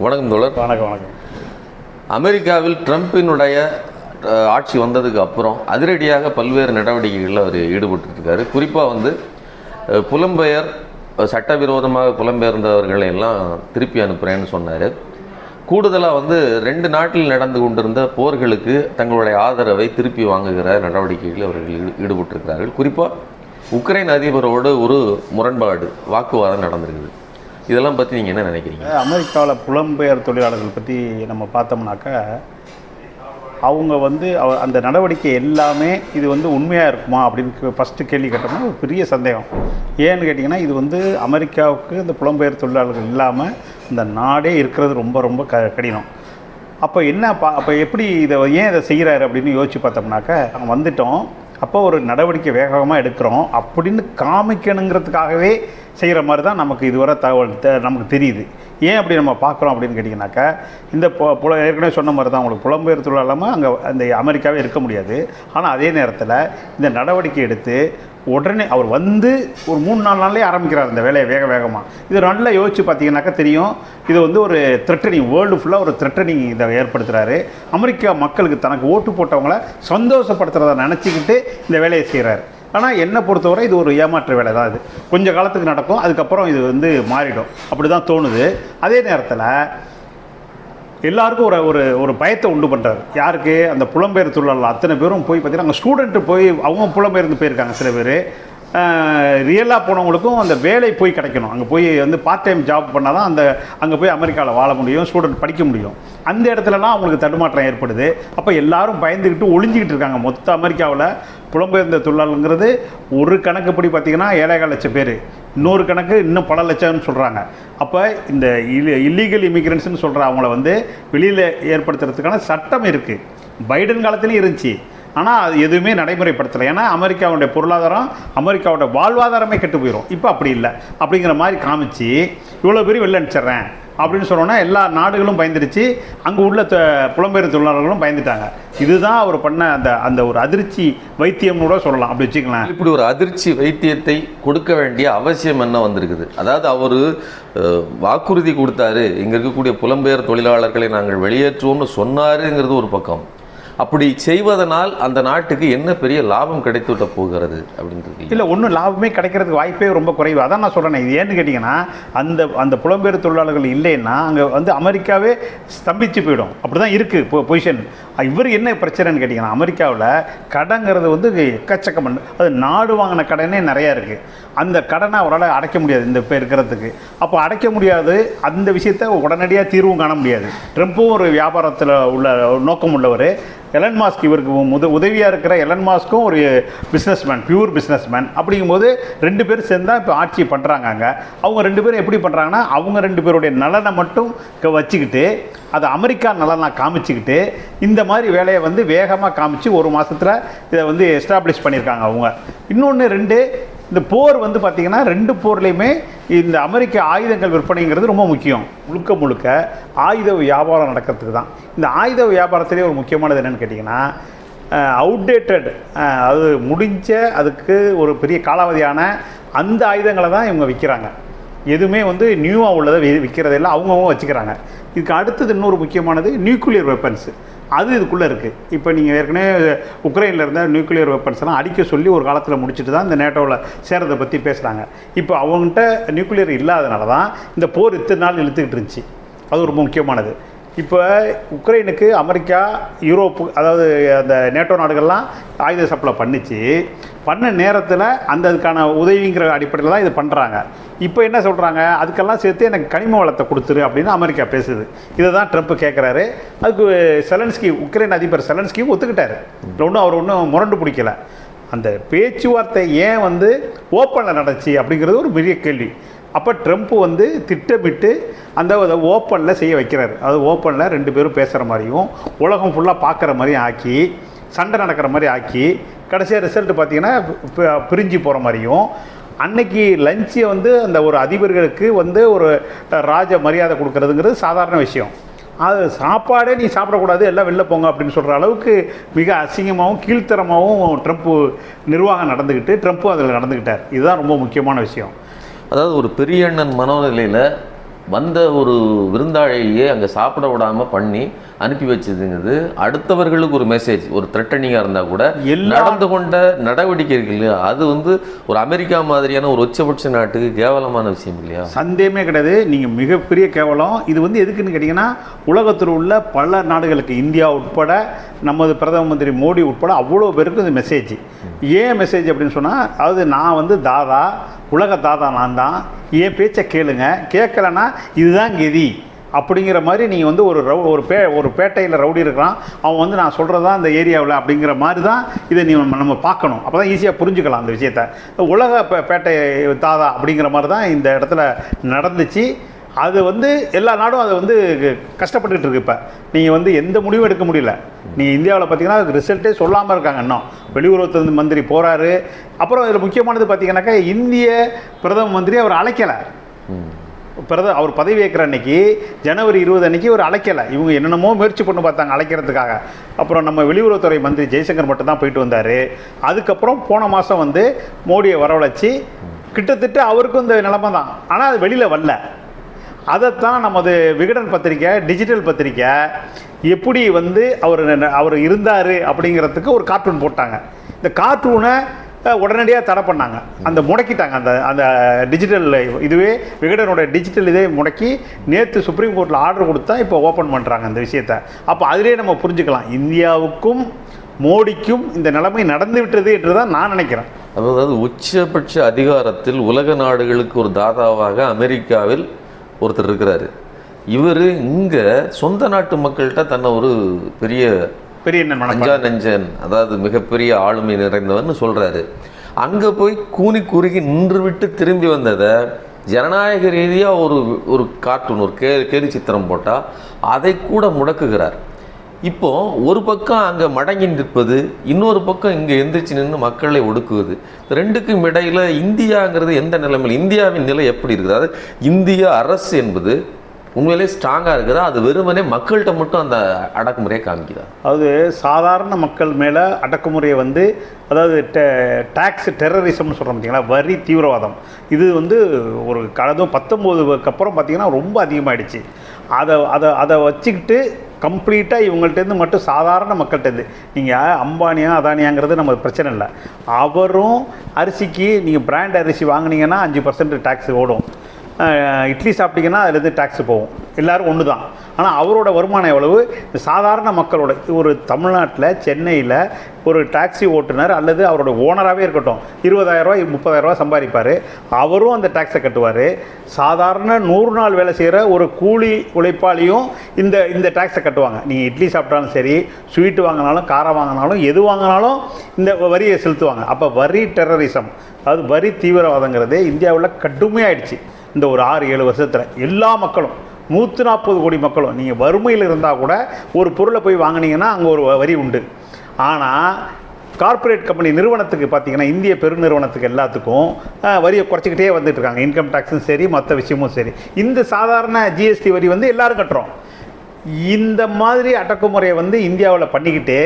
வணக்கம் தோழர். வணக்கம் வணக்கம். அமெரிக்காவில் ட்ரம்ப்பினுடைய ஆட்சி வந்ததுக்கு அப்புறம் அதிரடியாக பல்வேறு நடவடிக்கைகளில் அவர் ஈடுபட்டுருக்காரு. குறிப்பாக வந்து புலம்பெயர் சட்டவிரோதமாக புலம்பெயர்ந்தவர்களை எல்லாம் திருப்பி அனுப்புகிறேன்னு சொன்னார். கூடுதலாக வந்து ரெண்டு நாட்டில் நடந்து கொண்டிருந்த போர்களுக்கு தங்களுடைய ஆதரவை திருப்பி வாங்குகிற நடவடிக்கைகளில் அவர்கள் ஈடு- ஈடுபட்டிருக்கிறார்கள். குறிப்பாக உக்ரைன் அதிபரோடு ஒரு முரண்பாடு வாக்குவாதம் நடந்திருக்குது. இதெல்லாம் பற்றி நீங்கள் என்ன நினைக்கிறீங்க? அமெரிக்காவில் புலம்பெயர் தொழிலாளர்கள் பற்றி நம்ம பார்த்தோம்னாக்கா அவங்க வந்து அவ அந்த நடவடிக்கை எல்லாமே இது வந்து உண்மையாக இருக்குமா அப்படின்னு ஃபஸ்ட்டு கேள்வி கேட்டோம்னா ஒரு பெரிய சந்தேகம். ஏன்னு கேட்டிங்கன்னா இது வந்து அமெரிக்காவுக்கு இந்த புலம்பெயர் தொழிலாளர்கள் இல்லாமல் இந்த நாடே இருக்கிறது ரொம்ப ரொம்ப க கடினம். அப்போ என்ன பா அப்போ எப்படி இதை ஏன் இதை செய்கிறாரு அப்படின்னு யோசிச்சு பார்த்தோம்னாக்கா வந்துட்டோம். அப்போ ஒரு நடவடிக்கை வேகமாக எடுக்கிறோம் அப்படின்னு காமிக்கணுங்கிறதுக்காகவே செய்கிற மாதிரி தான் நமக்கு இதுவரை தகவல் நமக்கு தெரியுது. ஏன் அப்படி நம்ம பார்க்குறோம் அப்படின்னு கேட்டிங்கனாக்கா இந்த புல ஏற்கனவே சொன்ன மாதிரி தான் உங்களுக்கு புலம்பெயர் தொழிலாளமாக அங்கே அந்த அமெரிக்காவே இருக்க முடியாது. ஆனால் அதே நேரத்தில் இந்த நடவடிக்கை எடுத்து உடனே அவர் வந்து ஒரு மூணு நாலு நாள்லேயே ஆரம்பிக்கிறார் இந்த வேலையை வேக வேகமாக இது நல்லா யோசிச்சு பார்த்தீங்கன்னாக்கா தெரியும். இது வந்து ஒரு த்ரெட்டனிங் வேர்ல்டு ஃபுல்லாக ஒரு த்ரெட்டனிங் இதை ஏற்படுத்துகிறாரு அமெரிக்கா மக்களுக்கு தனக்கு ஓட்டு போட்டவங்கள சந்தோஷப்படுத்துகிறத நினச்சிக்கிட்டு இந்த வேலையை செய்கிறாரு ஆனால் என்னை பொறுத்தவரை இது ஒரு ஏமாற்று வேலை தான் இது. கொஞ்சம் காலத்துக்கு நடக்கும் அதுக்கப்புறம் இது வந்து மாறிடும். அப்படி தான் தோணுது. அதே நேரத்தில் எல்லாருக்கும் ஒரு ஒரு ஒரு பயத்தை உண்டு பண்ணுறாரு யாருக்கு? அந்த புலம்பெயர் தொழிலாளர் அத்தனை பேரும் போய் பார்த்தீங்கன்னா அங்கே ஸ்டூடெண்ட்டு போய் அவங்க புலம்பெயர்ந்து போயிருக்காங்க சில பேர். ரியலாக போனவங்களுக்கும் அந்த வேலை போய் கிடைக்கணும். அங்கே போய் வந்து பார்ட் டைம் ஜாப் பண்ணால் தான் அந்த அங்கே போய் அமெரிக்காவில் வாழ முடியும் ஸ்டூடெண்ட் படிக்க முடியும். அந்த இடத்துலலாம் அவங்களுக்கு தடுமாற்றம் ஏற்படுது. அப்போ எல்லாரும் பயந்துக்கிட்டு ஒளிஞ்சிக்கிட்டு இருக்காங்க. மொத்த அமெரிக்காவில் புலம்பெயர்ந்த தொழிலாளங்கிறது ஒரு கணக்குப்படி பார்த்திங்கன்னா ஏழேகால் லட்சம் பேர். இன்னொரு கணக்கு இன்னும் பல லட்சம்னு சொல்கிறாங்க அப்போ இந்த இல்லீகல் இமிக்ரெண்ட்ஸ்னு சொல்கிற அவங்கள வந்து வெளியில் ஏற்படுத்துறதுக்கான சட்டம் இருக்குது பைடன் காலத்துலேயும் இருந்துச்சு. ஆனால் அது எதுவுமே நடைமுறைப்படுத்தலை. ஏன்னா அமெரிக்காவுடைய பொருளாதாரம் அமெரிக்காவோட வாழ்வாதாரமே கெட்டு போயிடும் இப்போ அப்படி இல்லை. அப்படிங்கிற மாதிரி காமிச்சு இவ்வளோ பேர் வெளில அனுப்பிச்சிட்றேன். அப்படின்னு சொன்னோன்னா எல்லா நாடுகளும் பயந்துருச்சு அங்கே உள்ள புலம்பெயர் தொழிலாளர்களும் பயந்துட்டாங்க. இதுதான் அவர் பண்ண அந்த அந்த ஒரு அதிர்ச்சி வைத்தியம்னு கூட சொல்லலாம். அப்படி வச்சுக்கலாம் இப்படி ஒரு அதிர்ச்சி வைத்தியத்தை கொடுக்க வேண்டிய அவசியம் என்ன வந்திருக்குது? அதாவது அவர் வாக்குறுதி கொடுத்தாரு. இங்கே இருக்கக்கூடிய புலம்பெயர் தொழிலாளர்களை நாங்கள் வெளியேற்றுவோம்னு சொன்னாருங்கிறது ஒரு பக்கம். அப்படி செய்வதனால் அந்த நாட்டுக்கு என்ன பெரிய லாபம் கிடைத்துவிட போகிறது அப்படின்றது இல்லை ஒன்றும் லாபமே கிடைக்கிறதுக்கு வாய்ப்பே ரொம்ப குறைவு. அதான் நான் சொல்கிறேன் இது ஏன்னு கேட்டிங்கன்னா அந்த அந்த புலம்பெயர் தொழிலாளர்கள் இல்லைன்னா அங்கே வந்து அமெரிக்காவே ஸ்தம்பிச்சு போயிடும். அப்படி தான் இருக்குது இப்போ பொசிஷன் இவர் என்ன பிரச்சனைன்னு கேட்டிங்கன்னா அமெரிக்காவில் கடங்கிறது வந்து எக்கச்சக்கம் பண்ணு அது நாடு வாங்கின கடனே நிறையா இருக்குது அந்த கடனை அவரால் அடைக்க முடியாது இந்த இப்போ இருக்கிறதுக்கு. அப்போ அடைக்க முடியாது அந்த விஷயத்தை உடனடியாக தீர்வும் காண முடியாது. ட்ரம்ப்பும் ஒரு வியாபாரத்தில் உள்ள நோக்கம் உள்ளவர். எலன் மாஸ்க் இவருக்கு முத உதவியாக இருக்கிற எலன் மாஸ்க்கும் ஒரு பிஸ்னஸ்மேன் பியூர் பிஸ்னஸ்மேன் அப்படிங்கும்போது ரெண்டு பேரும் சேர்ந்தா இப்போ ஆட்சி பண்ணுறாங்க அங்கே. அவங்க ரெண்டு பேரும் எப்படி பண்ணுறாங்கன்னா அவங்க ரெண்டு பேருடைய நலனை மட்டும் வச்சுக்கிட்டு அதை அமெரிக்கா நலனாக காமிச்சிக்கிட்டு இந்த மாதிரி வேலையை வந்து வேகமாக காமிச்சு ஒரு மாதத்தில் இதை வந்து எஸ்டாப்ளிஷ் பண்ணியிருக்காங்க அவங்க. இன்னொன்று ரெண்டு இந்த போர் வந்து பார்த்திங்கன்னா ரெண்டு போர்லேயுமே இந்த அமெரிக்க ஆயுதங்கள் விற்பனைங்கிறது ரொம்ப முக்கியம். முழுக்க முழுக்க ஆயுத வியாபாரம் நடக்கிறதுக்கு தான். இந்த ஆயுத வியாபாரத்திலே ஒரு முக்கியமானது என்னென்னு கேட்டிங்கன்னா அவுடேட்டட் அது முடிஞ்ச அதுக்கு ஒரு பெரிய காலாவதியான அந்த ஆயுதங்களை தான் இவங்க விற்கிறாங்க எதுவுமே வந்து நியூவாக உள்ளதை விற்கிறதெல்லாம் அவங்கவுங்க வச்சுக்கிறாங்க. இதுக்கு அடுத்தது இன்னொரு முக்கியமானது நியூக்ளியர் வெப்பன்ஸ் அது இதுக்குள்ளே இருக்குது இப்போ நீங்கள் ஏற்கனவே உக்ரைனில் இருந்த நியூக்ளியர் வெப்பன்ஸ் எல்லாம் அடிக்க சொல்லி ஒரு காலத்தில் முடிச்சுட்டு தான் இந்த நேட்டோவில் சேரதை பற்றி பேசுகிறாங்க இப்போ அவங்ககிட்ட நியூக்ளியர் இல்லாதனால தான் இந்த போர் இத்தனை நாள் இழுத்துக்கிட்டு இருந்துச்சு. அது ரொம்ப முக்கியமானது. இப்போ உக்ரைனுக்கு அமெரிக்கா யூரோப்பு அதாவது அந்த நேட்டோ நாடுகள்லாம் ஆயுத சப்ளை பண்ணிச்சு. பண்ண நேரத்தில் அந்த அதுக்கான உதவிங்கிற அடிப்படையில் தான் இது பண்ணுறாங்க இப்போ என்ன சொல்கிறாங்க அதுக்கெல்லாம் சேர்த்து எனக்கு கனிம வளத்தை கொடுத்துரு அப்படின்னு அமெரிக்கா பேசுது. இதை தான் ட்ரம்ப் கேட்குறாரு அதுக்கு செலன்ஸ்கி உக்ரைன் அதிபர் செலன்ஸ்கி ஒத்துக்கிட்டாரு. ஒன்றும் அவர் ஒன்றும் முரண்டு பிடிக்கல. அந்த பேச்சுவார்த்தை ஏன் வந்து ஓப்பனில் நடந்துச்சு அப்படிங்கிறது ஒரு பெரிய கேள்வி. அப்போ ட்ரம்ப் வந்து திட்டமிட்டு அந்த ஓப்பனில் செய்ய வைக்கிறாரு. அது ஓப்பனில் ரெண்டு பேரும் பேசுகிற மாதிரியும் உலகம் ஃபுல்லாக பார்க்குற மாதிரியும் ஆக்கி சண்டை நடக்கிற மாதிரி ஆக்கி கடைசியாக ரிசல்ட் பார்த்தீங்கன்னா பிரிஞ்சு போகிற மாதிரியும் அன்னைக்கு லஞ்சை வந்து அந்த ஒரு அதிபர்களுக்கு வந்து ஒரு ராஜ மரியாதை கொடுக்கறதுங்கிறது சாதாரண விஷயம். அது சாப்பாடே நீ சாப்பிடக்கூடாது எல்லாம் வெளில போங்க அப்படின்னு சொல்கிற அளவுக்கு மிக அசிங்கமாகவும் கீழ்த்தரமாகவும் ட்ரம்ப்பு நிர்வாகம் நடந்துக்கிட்டு ட்ரம்ப்பும் அதில் நடந்துக்கிட்டார் இதுதான் ரொம்ப முக்கியமான விஷயம். அதாவது ஒரு பெரிய அண்ணன் மனோநிலையில் வந்த ஒரு விருந்தாளியே அங்கே சாப்பிட விடாம பண்ணி அனுப்பி வச்சதுங்கிறது அடுத்தவர்களுக்கு ஒரு மெசேஜ் ஒரு த்ரெட்டனிங்காக இருந்தால் கூட நடந்து கொண்ட நடவடிக்கை இருக்கு இல்லையா? அது வந்து ஒரு அமெரிக்கா மாதிரியான ஒரு உச்சபட்ச நாட்டுக்கு கேவலமான விஷயம் இல்லையா? சந்தேகமே கிடையாது. நீங்கள் மிகப்பெரிய கேவலம். இது வந்து எதுக்குன்னு கேட்டிங்கன்னா உலகத்தில் உள்ள பல நாடுகளுக்கு இந்தியா உட்பட நமது பிரதம மந்திரி மோடி உட்பட அவ்வளோ பேருக்கு இந்த மெசேஜ் ஏன் மெசேஜ் அப்படின்னு சொன்னால் அதாவது நான் வந்து தாதா உலக தாதா நான் தான். என் பேச்சை கேளுங்க. கேட்கலன்னா இதுதான் கெதி. அப்படிங்கிற மாதிரி நீங்கள் வந்து ஒரு ரவு ஒரு பே ஒரு பேட்டையில் ரவுடி இருக்கிறான். அவன் வந்து நான் சொல்கிறதா இந்த ஏரியாவில் அப்படிங்கிற மாதிரி தான் இதை நீ நம்ம- பார்க்கணும். அப்போ தான் ஈஸியாக புரிஞ்சுக்கலாம் அந்த விஷயத்த. உலக பே- பேட்டை தாதா அப்படிங்கிற மாதிரி தான் இந்த இடத்துல நடந்துச்சு. அது வந்து எல்லா நாடும் அதை வந்து கஷ்டப்பட்டுட்டு இருக்கு இப்போ. நீங்கள் வந்து எந்த முடிவும் எடுக்க முடியல. நீங்கள் இந்தியாவில் பார்த்தீங்கன்னா அதுக்கு ரிசல்ட்டே சொல்லாமல் இருக்காங்க இன்னும். வெளியுறவுத்துறை மந்திரி போகிறாரு அப்புறம் இதில் முக்கியமானது பார்த்தீங்கன்னாக்கா இந்திய பிரதம மந்திரி அவர் அழைக்கலை. பிரத அவர் பதவி ஏற்கிற அன்னைக்கு ஜனவரி இருபது அன்னைக்கு அவர் அழைக்கலை. இவங்க என்னென்னமோ முயற்சி பண்ணி பார்த்தாங்க அழைக்கிறதுக்காக. அப்புறம் நம்ம வெளியுறவுத்துறை மந்திரி ஜெய்சங்கர் மட்டும் தான் போயிட்டு வந்தார். அதுக்கப்புறம் போன மாதம் வந்து மோடியை வரவழைச்சி கிட்டத்தட்ட அவருக்கும் இந்த நிலமை தான் ஆனால் அது வெளியில் வரல. அதைத்தான் நமது விகடன் பத்திரிக்கை டிஜிட்டல் பத்திரிக்கை எப்படி வந்து அவர் அவர் இருந்தார் அப்படிங்கிறதுக்கு ஒரு கார்ட்டூன் போட்டாங்க. இந்த கார்ட்டூனை உடனடியாக தடை பண்ணாங்க. அந்த முடக்கிட்டாங்க. அந்த அந்த டிஜிட்டல் இதுவே விகடனோட டிஜிட்டல் இதே முடக்கி நேற்று சுப்ரீம் கோர்ட்டில் ஆர்டர் கொடுத்தா இப்போ ஓப்பன் பண்ணுறாங்க அந்த விஷயத்தை. அப்போ அதிலே நம்ம புரிஞ்சுக்கலாம். இந்தியாவுக்கும் மோடிக்கும் இந்த நிலைமை நடந்து விட்டது என்று தான் நான் நினைக்கிறேன். அதாவது உச்சபட்ச அதிகாரத்தில் உலக நாடுகளுக்கு ஒரு தாதாவாக அமெரிக்காவில் ஒருத்தர் இருக்கிறாரு இவர் இங்கே சொந்த நாட்டு மக்கள்கிட்ட தன்னை ஒரு பெரிய பெரிய. அஞ்சா நெஞ்சன் அதாவது மிகப்பெரிய ஆளுமை நிறைந்தவர்னு சொல்றாரு அங்க போய் கூனி குறுகி நின்று விட்டு திரும்பி வந்ததை ஜனநாயக ரீதியா ஒரு ஒரு கார்ட்டூன் ஒரு கே கேலி சித்திரம் போட்டா அதை கூட முடக்குகிறார் இப்போ ஒரு பக்கம் அங்கே மடங்கி நிற்பது இன்னொரு பக்கம் இங்கே எந்திரிச்சு நின்று மக்களை ஒடுக்குவது. ரெண்டுக்கும் இடையில இந்தியாங்கிறது எந்த நிலைமையில் இந்தியாவின் நிலை எப்படி இருக்குது? அதாவது இந்திய அரசு என்பது உண்மையிலே ஸ்ட்ராங்காக இருக்குதா? அது வெறுமனே மக்கள்கிட்ட மட்டும் அந்த அடக்குமுறையை காமிக்குதா? அதாவது சாதாரண மக்கள் மேலே அடக்குமுறையை வந்து அதாவது டேக்ஸ் டெரரிசம்னு சொல்கிறோம் பார்த்தீங்களா வரி தீவிரவாதம். இது வந்து ஒரு கடந்தும் பத்தொம்போதுக்கு அப்புறம் பார்த்திங்கன்னா ரொம்ப அதிகமாகிடுச்சு அதை அதை அதை வச்சுக்கிட்டு கம்ப்ளீட்டாக இவங்கள்ட்டேருந்து மட்டும் சாதாரண மக்கள்கிட்டேருந்து நீங்கள் அம்பானியா அதானியாங்கிறது நம்ம பிரச்சனை இல்லை. அவரும் அரிசிக்கு நீங்கள் பிராண்ட் அரிசி வாங்குனீங்கன்னா அஞ்சு பர்சன்ட் டேக்ஸ் ஓடும். இட்லி சாப்பிட்டீங்கன்னா அதுலேருந்து டேக்ஸ் போகும். எல்லாரும் ஒன்று தான் ஆனால் அவரோட வருமானம் எவ்வளவு? சாதாரண மக்களோட ஒரு தமிழ்நாட்டில் சென்னையில் ஒரு டாக்ஸி ஓட்டுநர் அல்லது அவரோட ஓனராகவே இருக்கட்டும். இருபதாயிரரூவா முப்பதாயிரரூவா சம்பாதிப்பார். அவரும் அந்த டேக்ஸை கட்டுவார். சாதாரண நூறு நாள் வேலை செய்கிற ஒரு கூலி உழைப்பாளியும் இந்த இந்த டேக்ஸை கட்டுவாங்க. நீங்கள் இட்லி சாப்பிட்டாலும் சரி ஸ்வீட்டு வாங்கினாலும் காரம் வாங்கினாலும் எது வாங்கினாலும் இந்த வரியை செலுத்துவாங்க. அப்போ வரி டெரரிசம் அதாவது வரி தீவிரவாதங்கிறது இந்தியாவில் கடுமையாயிடுச்சு. இந்த ஒரு ஆறு ஏழு வருஷத்தில் எல்லா மக்களும் நூற்றி நாற்பது கோடி மக்களும் நீங்கள் வறுமையில் இருந்தால் கூட ஒரு பொருளை போய் வாங்கினீங்கன்னா அங்கே ஒரு வரி உண்டு. ஆனால் கார்ப்பரேட் கம்பெனி நிறுவனத்துக்கு பார்த்தீங்கன்னா இந்திய பெருநிறுவனத்துக்கு எல்லாத்துக்கும் வரியை குறைச்சிக்கிட்டே வந்துட்டு இருக்காங்க. இன்கம் டேக்ஸும் சரி மற்ற விஷயமும் சரி. இந்த சாதாரண ஜிஎஸ்டி வரி வந்து எல்லோரும் கட்டுறோம். இந்த மாதிரி அடக்குமுறையை வந்து இந்தியாவில் பண்ணிக்கிட்டே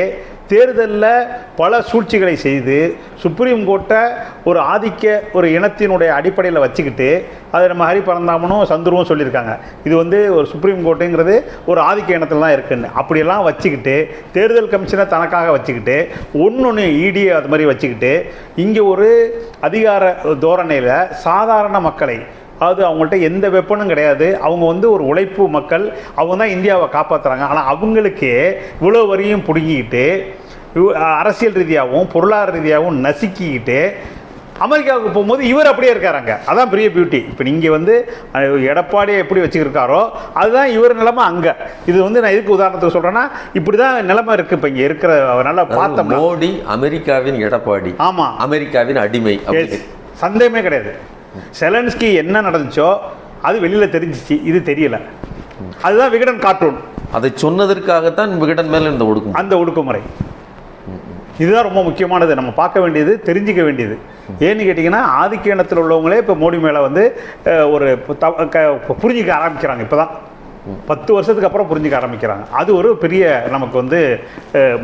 தேர்தலில் பல சூழ்ச்சிகளை செய்து சுப்ரீம் கோர்ட்டை ஒரு ஆதிக்க ஒரு இனத்தினுடைய அடிப்படையில் வச்சுக்கிட்டு அதை நம்ம ஹரி பரந்தாமனும் சந்துருவும் சொல்லியிருக்காங்க. இது வந்து ஒரு சுப்ரீம் கோர்ட்டுங்கிறது ஒரு ஆதிக்க இனத்தில் தான் இருக்குன்னு. அப்படியெல்லாம் வச்சுக்கிட்டு தேர்தல் கமிஷனை தனக்காக வச்சுக்கிட்டு ஒன்று இடி அது மாதிரி வச்சுக்கிட்டு இங்கே ஒரு அதிகார தோரணையில் சாதாரண மக்களை அதாவது அவங்கள்ட்ட எந்த வெப்பனும் கிடையாது. அவங்க வந்து ஒரு உழைப்பு மக்கள். அவங்க தான் இந்தியாவை காப்பாற்றுறாங்க ஆனால் அவங்களுக்கே இவ்வளோ வரியும் பிடுங்கிக்கிட்டு அரசியல் ரீதியாகவும் பொருளாதார ரீதியாகவும் நசுக்கிக்கிட்டு அமெரிக்காவுக்கு போகும்போது இவர் அப்படியே இருக்காராங்க. அதான் பெரிய பியூட்டி இப்போ நீங்கள் வந்து எடப்பாடியை எப்படி வச்சுக்கிருக்காரோ அதுதான் இவர் நிலைமை அங்கே. இது வந்து நான் எதுக்கு உதாரணத்துக்கு சொல்கிறேன்னா இப்படி தான் நிலைமை இருக்குது இப்போ இங்கே இருக்கிற நல்லா அதாவது பார்த்தோம்னா மோடி அமெரிக்காவின் எடப்பாடி ஆமாம் அமெரிக்காவின் அடிமை சந்தேகமே கிடையாது. செலன்ஸ்கி என்ன நடந்துச்சோ அது வெளியில் தெரிஞ்சிச்சு இது தெரியல. அதுதான் விகடன் கார்ட்டூன் அதை சொன்னதற்காகத்தான் விகடன் மேல இந்த ஒடுக்கும் அந்த ஒடுக்குமுறை. இதுதான் ரொம்ப முக்கியமானது. நம்ம பார்க்க வேண்டியது தெரிஞ்சுக்க வேண்டியது. ஏன்னு கேட்டிங்கன்னா ஆதிக்க இனத்தில் உள்ளவங்களே இப்போ மோடி மேலே வந்து ஒரு புரிஞ்சிக்க ஆரம்பிக்கிறாங்க இப்போ தான் பத்து வருஷத்துக்கு அப்புறம் புரிஞ்சுக்க ஆரம்பிக்கிறாங்க. அது ஒரு பெரிய நமக்கு வந்து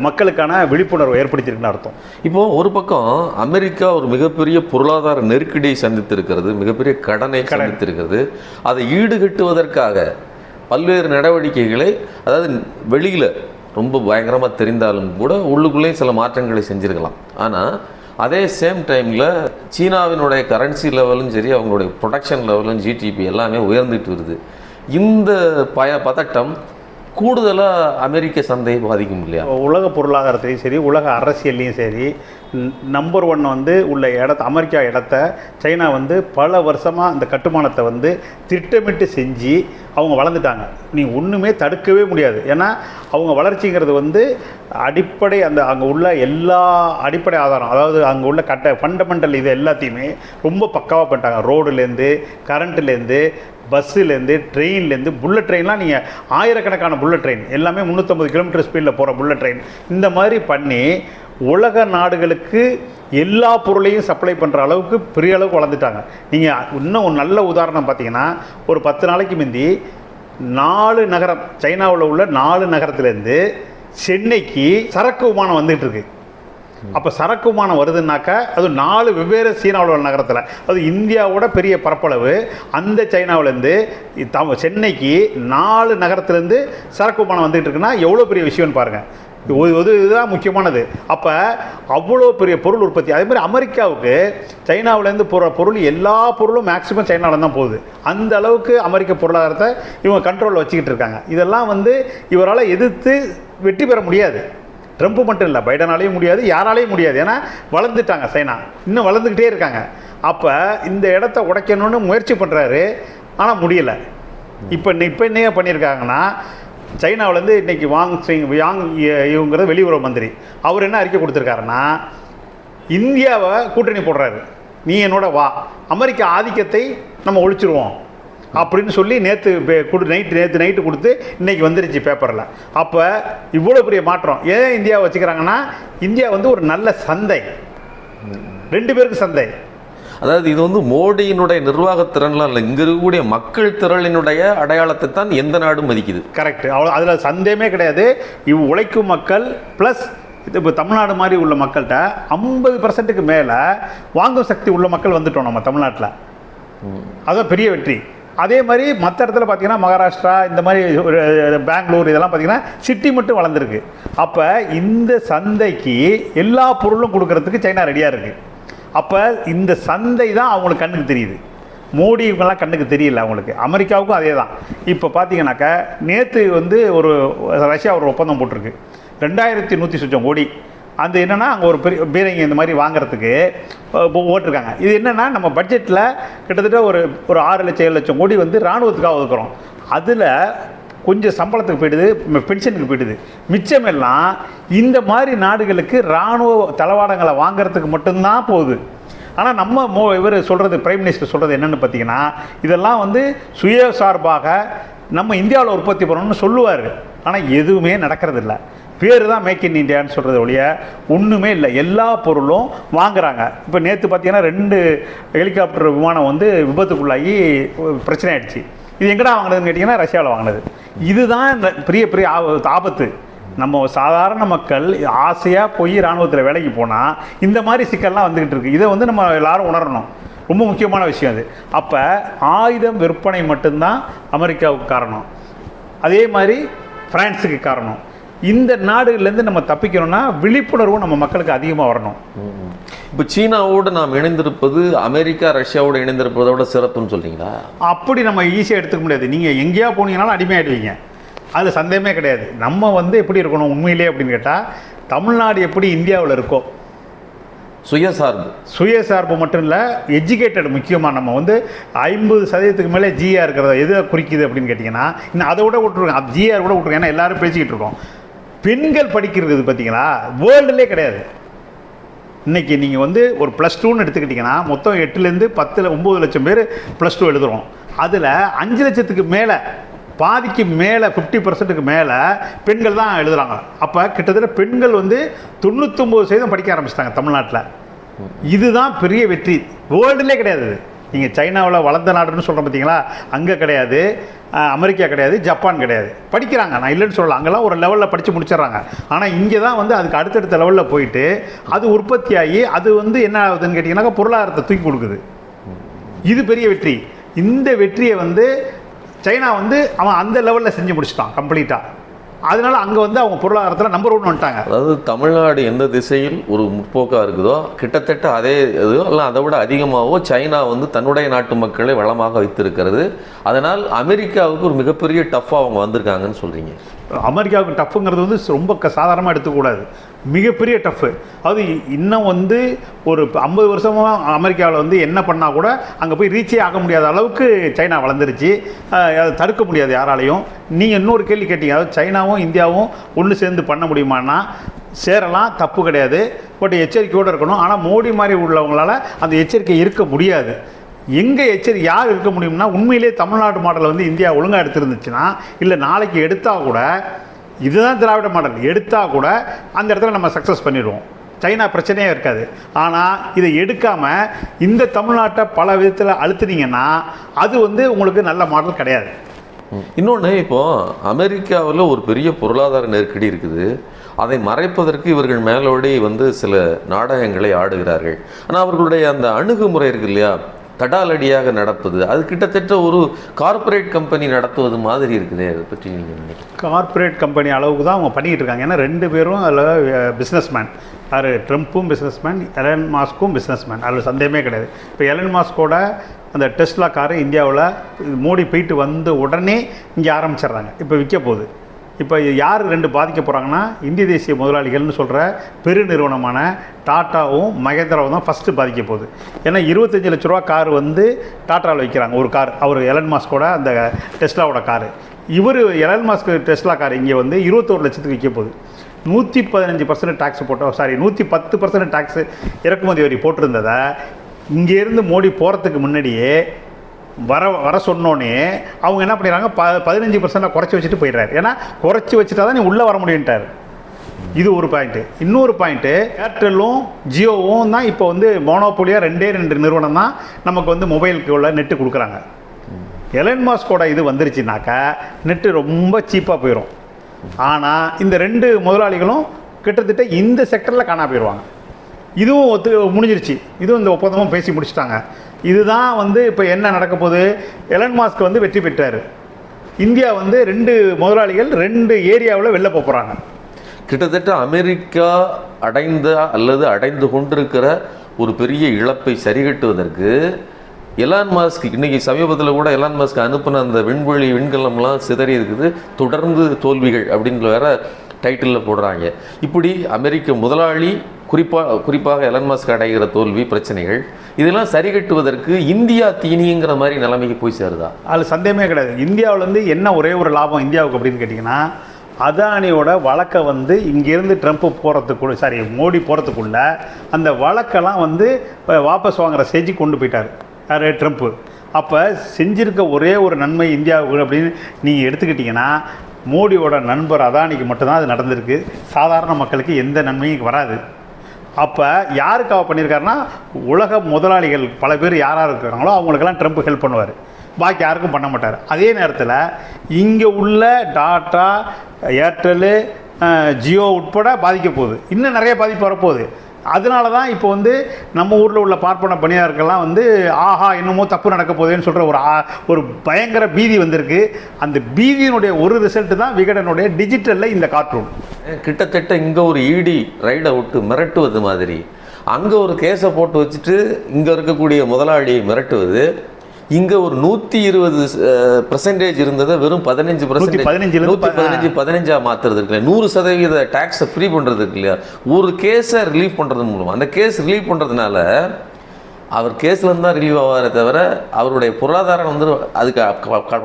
மக்களுக்கான விழிப்புணர்வு ஏற்படுத்தியிருக்குன்னு அர்த்தம். இப்போ ஒரு பக்கம் அமெரிக்கா ஒரு மிகப்பெரிய பொருளாதார நெருக்கடியை சந்தித்திருக்கிறது மிகப்பெரிய கடனை சந்தித்திருக்கிறது. அதை ஈடுகட்டுவதற்காக பல்வேறு நடவடிக்கைகளை அதாவது வெளியில ரொம்ப பயங்கரமா தெரிந்தாலும் கூட உள்ளுக்குள்ளேயும் சில மாற்றங்களை செஞ்சிருக்கலாம். ஆனா அதே சேம் டைமில் சீனாவினுடைய கரன்சி லெவலும் சரி அவங்களுடைய ப்ரொடக்ஷன் லெவலும் ஜிடிபி எல்லாமே உயர்ந்துட்டு வருது. இந்த பய பதட்டம் கூடுதலாக அமெரிக்க சந்தையை பாதிக்கும் இல்லையா? உலக பொருளாதாரத்திலையும் சரி உலக அரசியல்லையும் சரி நம்பர் ஒன் வந்து உள்ள இடத்த அமெரிக்கா இடத்த சைனா வந்து பல வருஷமாக அந்த கட்டுமானத்தை வந்து திட்டமிட்டு செஞ்சு அவங்க வளர்ந்துட்டாங்க. நீ ஒன்றுமே தடுக்கவே முடியாது. ஏன்னா அவங்க வளர்ச்சிங்கிறது வந்து அடிப்படை அந்த அங்கே உள்ள எல்லா அடிப்படை ஆதாரம் அதாவது அங்கே உள்ள கட்ட ஃபண்டமெண்டல் இது எல்லாத்தையுமே ரொம்ப பக்காவாக பண்ணிட்டாங்க. ரோடுலேருந்து கரண்ட்டுலேருந்து பஸ்ஸுலேருந்து ட்ரெயின்லேருந்து புல்லட் ட்ரெயின்லாம் நீங்கள் ஆயிரக்கணக்கான புல்லட் ட்ரெயின் எல்லாமே முந்நூற்றம்பது கிலோமீட்டர் ஸ்பீடில் போகிற புல்லட் ட்ரெயின் இந்த மாதிரி பண்ணி உலக நாடுகளுக்கு எல்லா பொருளையும் சப்ளை பண்ணுற அளவுக்கு பெரிய அளவுக்கு வளர்ந்துட்டாங்க. நீங்கள் இன்னும் ஒரு நல்ல உதாரணம் பார்த்தீங்கன்னா ஒரு பத்து நாளைக்கு முந்தி நாலு நகரம் சைனாவில் உள்ள நாலு நகரத்துலேருந்து சென்னைக்கு சரக்கு விமானம் வந்துகிட்ருக்கு அப்போ சரக்கு விமானம் வருதுன்னாக்கா அது நாலு வெவ்வேறு சீனாவில் உள்ள நகரத்தில். அது இந்தியாவோட பெரிய பரப்பளவு. அந்த சைனாவிலேருந்து தம் சென்னைக்கு நாலு நகரத்துலேருந்து சரக்கு விமானம் வந்துகிட்டு இருக்குன்னா எவ்வளோ பெரிய விஷயம்னு பாருங்கள் இது இதுதான் முக்கியமானது. அப்போ அவ்வளோ பெரிய பொருள் உற்பத்தி. அதே மாதிரி அமெரிக்காவுக்கு சைனாவிலேருந்து போகிற பொருள் எல்லா பொருளும் மேக்ஸிமம் சைனாவில் தான் போகுது. அந்த அளவுக்கு அமெரிக்க பொருளாதாரத்தை இவங்க கண்ட்ரோலில் வச்சுக்கிட்டு இருக்காங்க. இதெல்லாம் வந்து இவரால் எதிர்த்து வெற்றி பெற முடியாது. ட்ரம்ப் மட்டும் இல்லை பைடனாலேயும் முடியாது யாராலையும் முடியாது. ஏன்னா வளர்ந்துட்டாங்க சைனா. இன்னும் வளர்ந்துக்கிட்டே இருக்காங்க. அப்போ இந்த இடத்த உடைக்கணும்னு முயற்சி பண்ணுறாரு ஆனால் முடியல. இப்போ இப்போ என்ன பண்ணியிருக்காங்கன்னா சைனாவிலேருந்து இன்னைக்கு வாங் சிங் யாங் இவங்கிறது வெளியுறவு மந்திரி. அவர் என்ன அறிக்கை கொடுத்துருக்காருன்னா இந்தியாவை கூட்டணி போடுறாரு. நீ என்னோட வா. அமெரிக்க ஆதிக்கத்தை நம்ம ஒழிச்சிருவோம். அப்படின்னு சொல்லி நேற்று கொடு நைட்டு நேற்று நைட்டு கொடுத்து இன்னைக்கு வந்துருச்சு பேப்பரில் அப்போ இவ்வளோ பெரிய மாற்றம். ஏன் இந்தியாவை வச்சுக்கிறாங்கன்னா இந்தியா வந்து ஒரு நல்ல சந்தை. ரெண்டு பேருக்கு சந்தை. அதாவது இது வந்து மோடியினுடைய நிர்வாகத்திறன்லாம் இல்லை. இங்க இருக்கக்கூடிய மக்கள் திரளினுடைய அடையாளத்தை தான் எந்த நாடும் மதிக்குது. கரெக்ட் அவ்வளோ அதில் சந்தேகமே கிடையாது. இவ் உழைக்கும் மக்கள் ப்ளஸ் இது இப்போ தமிழ்நாடு மாதிரி உள்ள மக்கள்கிட்ட ஐம்பது பர்சன்ட்டுக்கு மேலே வாங்கும் சக்தி உள்ள மக்கள் வந்துட்டோம் நம்ம தமிழ்நாட்டில். அதுதான் பெரிய வெற்றி. அதே மாதிரி மற்ற இடத்துல பார்த்தீங்கன்னா மகாராஷ்டிரா இந்த மாதிரி ஒரு பெங்களூர் இதெல்லாம் பார்த்தீங்கன்னா சிட்டி மட்டும் வளர்ந்துருக்கு. அப்போ இந்த சந்தைக்கு எல்லா பொருளும் கொடுக்கறதுக்கு சைனா ரெடியாக இருக்குது அப்போ இந்த சந்தை தான் அவங்களுக்கு கண்ணுக்கு தெரியுது. மோடி இவங்கெல்லாம் கண்ணுக்கு தெரியல அவங்களுக்கு. அமெரிக்காவுக்கும் அதே தான் இப்போ பார்த்தீங்கன்னாக்கா நேற்று வந்து ஒரு ரஷ்யா ஒரு ஒப்பந்தம் போட்டிருக்கு. ரெண்டாயிரத்தி நூற்றி சுச்சம் கோடி. அந்த என்னென்னா அங்கே ஒரு பெரிய பீரங்கி இந்த மாதிரி வாங்குறதுக்கு ஓட்டிருக்காங்க போட்டிருக்காங்க. இது என்னென்னா நம்ம பட்ஜெட்டில் கிட்டத்தட்ட ஒரு ஒரு ஆறு லட்சம் ஏழு லட்சம் கோடி வந்து இராணுவத்துக்காக ஒதுக்குறோம். அதில் கொஞ்சம் சம்பளத்துக்கு போயிடுது பென்ஷனுக்கு போயிடுது. மிச்சமெல்லாம் இந்த மாதிரி நாடுகளுக்கு இராணுவ தளவாடங்களை வாங்குறதுக்கு மட்டும்தான் போகுது. ஆனால் நம்ம மோ இவர் சொல்கிறது பிரைம் மினிஸ்டர் சொல்கிறது என்னென்னு பார்த்தீங்கன்னா இதெல்லாம் வந்து சுயசார்பாக நம்ம இந்தியாவில் உற்பத்தி பண்ணணும்னு சொல்லுவார். ஆனால் எதுவுமே நடக்கிறதில்ல. பேர் தான் மேக் இன் இந்தியான்னு சொல்கிறது ஒழிய ஒன்றுமே இல்லை. எல்லா பொருளும் வாங்குறாங்க. இப்போ நேற்று பார்த்தீங்கன்னா ரெண்டு ஹெலிகாப்டர் விமானம் வந்து விபத்துக்குள்ளாகி பிரச்சனை ஆயிடுச்சு இது எங்கடா வாங்கினதுன்னு கேட்டிங்கன்னா ரஷ்யாவில் வாங்கினது. இதுதான் இந்த பெரிய பெரிய ஆபத்து. நம்ம சாதாரண மக்கள் ஆசையாக போய் இராணுவத்தில் வேலைக்கு போனால் இந்த மாதிரி சிக்கல்லாம் வந்துக்கிட்டு இருக்கு. இதை வந்து நம்ம எல்லாரும் உணரணும். ரொம்ப முக்கியமான விஷயம் அது. அப்போ ஆயுதம் விற்பனை மட்டும்தான் அமெரிக்காவுக்கு காரணம். அதே மாதிரி பிரான்ஸுக்கு காரணம். இந்த நாடுகள்லேருந்து நம்ம தப்பிக்கணும்னா விழிப்புணர்வு நம்ம மக்களுக்கு அதிகமாக வரணும். இப்போ சீனாவோடு நாம் இணைந்திருப்பது அமெரிக்கா ரஷ்யாவோடு இணைந்திருப்பதோட சிறப்புன்னு சொல்றீங்களா? அப்படி நம்ம ஈஸியாக எடுத்துக்க முடியாது. நீங்கள் எங்கேயா போனீங்கனாலும் அடிமையாயிடுவீங்க. அது சந்தேகமே கிடையாது. நம்ம வந்து எப்படி இருக்கணும் உண்மையிலே அப்படின்னு கேட்டால் தமிழ்நாடு எப்படி இந்தியாவில் இருக்கோ சுயசார்பு. சுயசார்பு மட்டும் இல்லை எஜுகேட்டட் முக்கியமாக நம்ம வந்து ஐம்பது சதவீதத்துக்கு மேலே ஜிஆர் இருக்கிறத எதை குறிக்குது அப்படின்னு கேட்டிங்கன்னா இன்னும் அதை விட விட்ருங்க ஜிஆர் கூட விட்ருங்க ஏன்னா எல்லாரும் பேசிக்கிட்டு இருக்கோம். பெண்கள் படிக்கிறது பார்த்தீங்களா வேர்ல்டுலே கிடையாது. இன்னைக்கு நீங்கள் வந்து ஒரு ப்ளஸ் டூன்னு எடுத்துக்கிட்டிங்கன்னா மொத்தம் எட்டுலேருந்து பத்தில் ஒம்பது லட்சம் பேர் ப்ளஸ் டூ எழுதுகிறோம் அதில் அஞ்சு லட்சத்துக்கு மேலே பாதிக்கு மேலே ஃபிஃப்டி பர்சன்ட்டுக்கு மேலே பெண்கள் தான் எழுதுகிறாங்க அப்போ கிட்டத்தட்ட பெண்கள் வந்து தொண்ணூத்தொம்பது சதவீதம் படிக்க ஆரம்பிச்சிட்டாங்க தமிழ்நாட்டில். இதுதான் பெரிய வெற்றி. வேர்ல்டுலே கிடையாது நீங்கள் சைனாவில் வளர்ந்த நாடுன்னு சொல்கிறோம் பார்த்தீங்களா அங்கே கிடையாது. அமெரிக்கா கிடையாது. ஜப்பான் கிடையாது. படிக்கிறாங்க. நான் இல்லைன்னு சொல்லலாம் அங்கெல்லாம் ஒரு லெவலில் படித்து முடிச்சிடுறாங்க. ஆனால் இங்கே தான் வந்து அதுக்கு அடுத்தடுத்த லெவலில் போயிட்டு அது உற்பத்தி ஆகி அது வந்து என்ன ஆகுதுன்னு கேட்டிங்கன்னாக்கா பொருளாதாரத்தை தூக்கி கொடுக்குது. இது பெரிய வெற்றி. இந்த வெற்றியை வந்து சைனா வந்து அவன் அந்த லெவலில் செஞ்சு முடிச்சிட்டான் கம்ப்ளீட்டாக அதனால அங்கே வந்து அவங்க பொருளாதாரத்தில் நம்பர் ஒன் வந்துட்டாங்க. அதாவது தமிழ்நாடு எந்த திசையில் ஒரு முற்போக்காக இருக்குதோ கிட்டத்தட்ட அதே இது இல்லை அதை விட அதிகமாகவோ சைனா வந்து தன்னுடைய நாட்டு மக்களை வளமாக வைத்திருக்கிறது. அதனால் அமெரிக்காவுக்கு ஒரு மிகப்பெரிய டஃப்பாக அவங்க வந்திருக்காங்கன்னு சொல்கிறீங்க அமெரிக்காவுக்கு டஃப்புங்கிறது வந்து ரொம்ப சாதாரணமாக எடுத்துக்கூடாது மிகப்பெரிய டஃப்பு அது இன்னும் வந்து ஒரு ஐம்பது வருஷமாக அமெரிக்காவில் வந்து என்ன பண்ணால் கூட அங்கே போய் ரீச்சே ஆக முடியாத அளவுக்கு சைனா வளர்ந்துருச்சு. அதை தடுக்க முடியாது யாராலையும். நீங்கள் இன்னொரு கேள்வி கேட்டீங்க. அதாவது சைனாவும் இந்தியாவும் ஒன்று சேர்ந்து பண்ண முடியுமான்னா சேரலாம் தப்பு கிடையாது. பட் எச்சரிக்கையோடு இருக்கணும். ஆனால் மோடி மாதிரி உள்ளவங்களால் அந்த எச்சரிக்கை இருக்க முடியாது. எங்கே எச்சரி யார் இருக்க முடியும்னா உண்மையிலே தமிழ்நாடு மாடலை வந்து இந்தியா ஒழுங்காக எடுத்திருந்துச்சுன்னா இல்லை நாளைக்கு எடுத்தால் கூட இதுதான் திராவிட மாடல். எடுத்தால் கூட அந்த இடத்துல நம்ம சக்ஸஸ் பண்ணிடுவோம். சைனா பிரச்சனையே இருக்காது. ஆனால் இதை எடுக்காமல் இந்த தமிழ்நாட்டை பல விதத்தில் அழுத்துனீங்கன்னா அது வந்து உங்களுக்கு நல்ல மாடல் கிடையாது. இன்னொன்று இப்போ அமெரிக்காவில் ஒரு பெரிய பொருளாதார நெருக்கடி இருக்குது. அதை மறைப்பதற்கு இவர்கள் மேலோடி வந்து சில நாடகங்களை ஆடுகிறார்கள். ஆனால் அவர்களுடைய அந்த அணுகுமுறை இருக்கு இல்லையா? தடாலடியாக நடப்பது அது கிட்டத்தட்ட ஒரு கார்ப்பரேட் கம்பெனி நடத்துவது மாதிரி இருக்குது அதை பற்றி நீங்கள் நினைக்கிறீங்க? கார்ப்பரேட் கம்பெனி அளவுக்கு தான் அவங்க பண்ணிகிட்டு இருக்காங்க. ஏன்னா ரெண்டு பேரும் அதில் பிஸ்னஸ்மேன் யார்? ட்ரம்ப்பும் பிஸ்னஸ்மேன் எலன் மாஸ்க்கும் பிஸ்னஸ்மேன் அதில் சந்தேகமே கிடையாது. இப்போ எலன் மாஸ்கோட அந்த டெஸ்ட்லா காரை இந்தியாவில் மோடி போயிட்டு வந்த உடனே இங்கே ஆரம்பிச்சிடுறாங்க. இப்போ விற்க போகுது. இப்போ யார் ரெண்டு பாதிக்க போகிறாங்கன்னா இந்திய தேசிய முதலாளிகள்னு சொல்கிற பெருநிறுவனமான டாட்டாவும் மகேந்திராவும் தான் ஃபஸ்ட்டு பாதிக்க போகுது. ஏன்னா இருபத்தஞ்சு லட்ச ரூபா கார் வந்து டாட்டாவில் விற்கிறாங்க ஒரு கார் அவர் எலன் மாஸ்கோட அந்த டெஸ்லாவோட காரு. இவர் எலன் மாஸ்க் டெஸ்லா கார் இங்கே வந்து இருபத்தோரு லட்சத்துக்கு விற்க போகுது. நூற்றி பதினஞ்சு பர்சன்ட் டேக்ஸ் போட்டோம் சாரி நூற்றி பத்து பர்சன்ட் டேக்ஸ் இறக்குமதி வரி போட்டிருந்ததை இங்கேருந்து மோடி போகிறதுக்கு முன்னாடியே வர வர சொன்னோன்னே அவங்க என்ன பண்ணிடுறாங்க? ப பதினஞ்சு பர்சன்டாக குறைச்சி வச்சுட்டு போயிடுறாரு. ஏன்னா குறைச்சி வச்சுட்டா தான் நீ உள்ளே வர முடியுன்ட்டார் இது ஒரு பாயிண்ட்டு இன்னொரு பாயிண்ட்டு ஏர்டெல்லும் ஜியோவும் தான் இப்போ வந்து மோனோபோலியாக ரெண்டே ரெண்டு நிறுவனம் தான் நமக்கு வந்து மொபைலுக்கு உள்ள நெட்டு கொடுக்குறாங்க. எலன் மாஸ்கோட இது வந்துருச்சுனாக்கா நெட்டு ரொம்ப சீப்பாக போயிடும் ஆனால் இந்த ரெண்டு முதலாளிகளும் கிட்டத்தட்ட இந்த செக்டரில் காணா போயிடுவாங்க இதுவும் ஒத்து முடிஞ்சிருச்சு. இதுவும் இந்த ஒப்பந்தமும் பேசி முடிச்சிட்டாங்க. இதுதான் வந்து இப்போ என்ன நடக்க போகுது? எலன் மாஸ்க் வந்து வெற்றி பெற்றார். இந்தியா வந்து ரெண்டு முதலாளிகள் ரெண்டு ஏரியாவில் வெளில போகிறாங்க கிட்டத்தட்ட அமெரிக்கா அடைந்த அல்லது அடைந்து கொண்டிருக்கிற ஒரு பெரிய இழப்பை சரிகட்டுவதற்கு எலான் மாஸ்க் இன்னைக்கு சமீபத்தில் கூட எலான் மாஸ்க் அனுப்பின அந்த விண்வெளி விண்கலம்லாம் சிதறி இருக்குது. தொடர்ந்து தோல்விகள் அப்படின்னு வேற டைட்டிலில் போடுறாங்க. இப்படி அமெரிக்க முதலாளி குறிப்பாக குறிப்பாக எலன்மஸ்க் அடைகிற தோல்வி பிரச்சனைகள் இதெல்லாம் சரிகட்டுவதற்கு இந்தியா தீனிங்கிற மாதிரி நிலைமைக்கு போய் சேருதா? அதில் சந்தேகமே கிடையாது. இந்தியாவிலேருந்து என்ன ஒரே ஒரு லாபம் இந்தியாவுக்கு அப்படின்னு கேட்டிங்கன்னா அதானியோட வழக்கை வந்து இங்கேருந்து ட்ரம்ப் போகிறதுக்குள்ள சாரி மோடி போகிறதுக்குள்ள அந்த வழக்கெல்லாம் வந்து வாபஸ் வாங்குற ஸ்டேஜுக்கு கொண்டு போயிட்டார். யார்? ட்ரம்ப்பு அப்போ செஞ்சிருக்க ஒரே ஒரு நன்மை இந்தியாவுக்கு அப்படின்னு நீங்கள் எடுத்துக்கிட்டிங்கன்னா மோடியோட நண்பர் அதானிக்கு மட்டும்தான் அது நடந்திருக்கு. சாதாரண மக்களுக்கு எந்த நன்மையும் வராது. அப்போ யாருக்காக பண்ணியிருக்காருன்னா உலக முதலாளிகள் பல பேர் யார் யார் இருக்கிறாங்களோ அவங்களுக்கெல்லாம் ட்ரம்ப் ஹெல்ப் பண்ணுவார். பாக்கி யாருக்கும் பண்ண மாட்டார். அதே நேரத்தில் இங்கே உள்ள டாட்டா ஏர்டெல்லு ஜியோ உட்பட பாதிக்க போகுது. இன்னும் நிறைய பாதிப்பு வரப்போகுது. அதனால தான் இப்போ வந்து நம்ம ஊரில் உள்ள பார்ப்பன பணியாளர்கள்லாம் வந்து ஆஹா என்னமோ தப்பு நடக்க போதேன்னு சொல்கிற ஒரு ஒரு பயங்கர பீதி வந்திருக்கு. அந்த பீதியினுடைய ஒரு ரிசல்ட்டு தான் விகடனுடைய டிஜிட்டலில் இந்த கார்ட்டூன் கிட்டத்தட்ட இங்கே ஒரு ஈடி ரைடை விட்டு மிரட்டுவது மாதிரி. அங்கே ஒரு கேஸை போட்டு வச்சுட்டு இங்கே இருக்கக்கூடிய முதலாளியை மிரட்டுவது இங்கே ஒரு நூற்றி இருபது பர்சன்டேஜ் இருந்ததை வெறும் பதினஞ்சு 115 ல இருந்து நூற்றி பதினஞ்சு பதினஞ்சா மாற்றுறது இருக்கு இல்லையா? நூறு சதவீத டேக்ஸை ஃப்ரீ பண்ணுறது இருக்கு இல்லையா? ஒரு கேஸை ரிலீவ் பண்ணுறது மூலமாக அந்த கேஸ் ரிலீவ் பண்ணுறதுனால அவர் கேஸ்லேருந்து தான் ரிலீவ் ஆவாரே தவிர அவருடைய பொருளாதாரம் வந்து அதுக்கு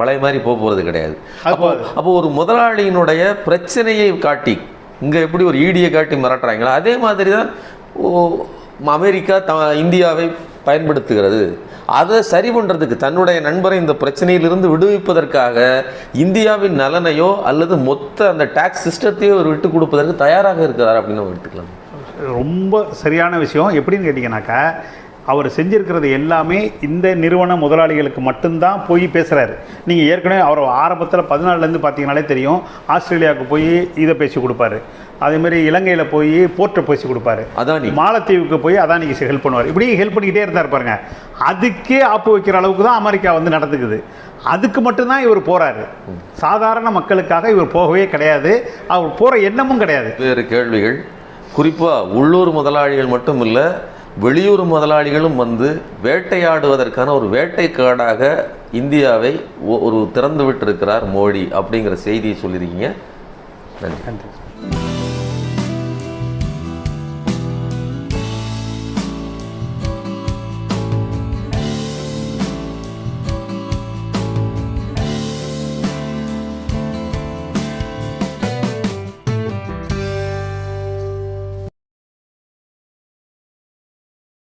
பழைய மாதிரி போக போகிறது கிடையாது. அப்போ அப்போ ஒரு முதலாளியினுடைய பிரச்சனையை காட்டி இங்கே எப்படி ஒரு ஈடியை காட்டி மிரட்டுறாங்களோ அதே மாதிரி தான் அமெரிக்கா த இந்தியாவை பயன்படுத்துகிறது. அதை சரி பண்ணுறதுக்கு தன்னுடைய நண்பரை இந்த பிரச்சனையிலிருந்து விடுவிப்பதற்காக இந்தியாவின் நலனையோ அல்லது மொத்த அந்த டேக்ஸ் சிஸ்டத்தையோ அவர் விட்டு கொடுப்பதற்கு தயாராக இருக்கிறார் அப்படின்னு எடுத்துக்கலாம். ரொம்ப சரியான விஷயம். எப்படின்னு கேட்டிங்கனாக்கா அவர் செஞ்சிருக்கிறது எல்லாமே இந்த நிறுவன முதலாளிகளுக்கு மட்டும்தான் போய் பேசுகிறாரு நீங்கள் ஏற்கனவே அவர் ஆரம்பத்தில் பதினாலுலேருந்து பார்த்தீங்கனாலே தெரியும். ஆஸ்திரேலியாவுக்கு போய் இதை பேசி கொடுப்பாரு. அதேமாதிரி இலங்கையில் போய் போர்ட்டை பேசி கொடுப்பாரு. அதானி. மாலத்தீவுக்கு போய் அதானிக்கு ஹெல்ப் பண்ணுவார். இப்படி ஹெல்ப் பண்ணிக்கிட்டே இருந்தார் பாருங்க. அதுக்கே ஆப்பு வைக்கிற அளவுக்கு தான் அமெரிக்கா வந்து நடந்துக்குது. அதுக்கு மட்டும்தான் இவர் போறாரு. சாதாரண மக்களுக்காக இவர் போகவே கிடையாது. அவர் போற எண்ணமும் கிடையாது. வேறு கேள்விகள். குறிப்பாக உள்ளூர் முதலாளிகள் மட்டும் இல்லை வெளியூர் முதலாளிகளும் வந்து வேட்டையாடுவதற்கான ஒரு வேட்டைக்காடாக இந்தியாவை ஒரு திறந்து விட்டிருக்கிறார் மோடி அப்படிங்கிற செய்தியை சொல்லியிருக்கீங்க. நன்றி. நன்றி